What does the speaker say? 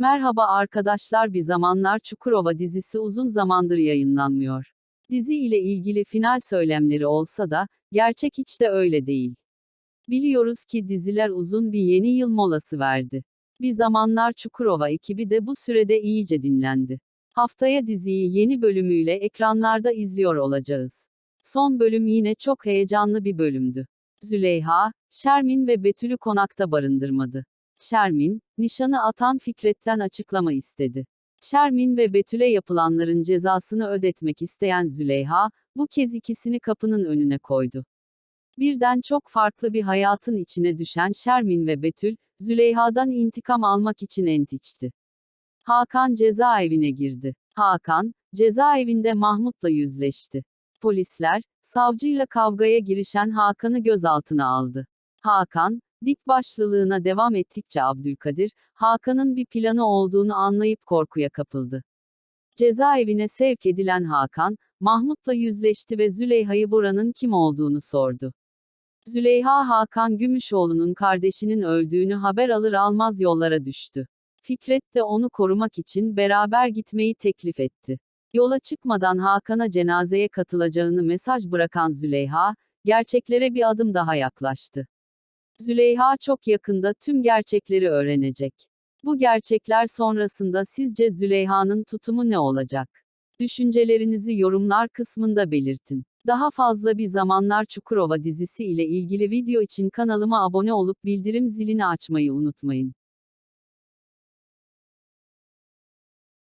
Merhaba arkadaşlar Bir Zamanlar Çukurova dizisi uzun zamandır yayınlanmıyor. Dizi ile ilgili final söylemleri olsa da, gerçek hiç de öyle değil. Biliyoruz ki diziler uzun bir yeni yıl molası verdi. Bir Zamanlar Çukurova ekibi de bu sürede iyice dinlendi. Haftaya diziyi yeni bölümüyle ekranlarda izliyor olacağız. Son bölüm yine çok heyecanlı bir bölümdü. Züleyha, Şermin ve Betül'ü konakta barındırmadı. Şermin, nişanı atan Fikret'ten açıklama istedi. Şermin ve Betül'e yapılanların cezasını ödetmek isteyen Züleyha, bu kez ikisini kapının önüne koydu. Birden çok farklı bir hayatın içine düşen Şermin ve Betül, Züleyha'dan intikam almak için ent içti. Hakan cezaevine girdi. Hakan, cezaevinde Mahmut'la yüzleşti. Polisler, savcıyla kavgaya girişen Hakan'ı gözaltına aldı. Hakan, dik başlılığına devam ettikçe Abdülkadir, Hakan'ın bir planı olduğunu anlayıp korkuya kapıldı. Cezaevine sevk edilen Hakan, Mahmut'la yüzleşti ve Züleyha'yı buranın kim olduğunu sordu. Züleyha Hakan Gümüşoğlu'nun kardeşinin öldüğünü haber alır almaz yollara düştü. Fikret de onu korumak için beraber gitmeyi teklif etti. Yola çıkmadan Hakan'a cenazeye katılacağını mesaj bırakan Züleyha, gerçeklere bir adım daha yaklaştı. Züleyha çok yakında tüm gerçekleri öğrenecek. Bu gerçekler sonrasında sizce Züleyha'nın tutumu ne olacak? Düşüncelerinizi yorumlar kısmında belirtin. Daha fazla bir zamanlar Çukurova dizisi ile ilgili video için kanalıma abone olup bildirim zilini açmayı unutmayın.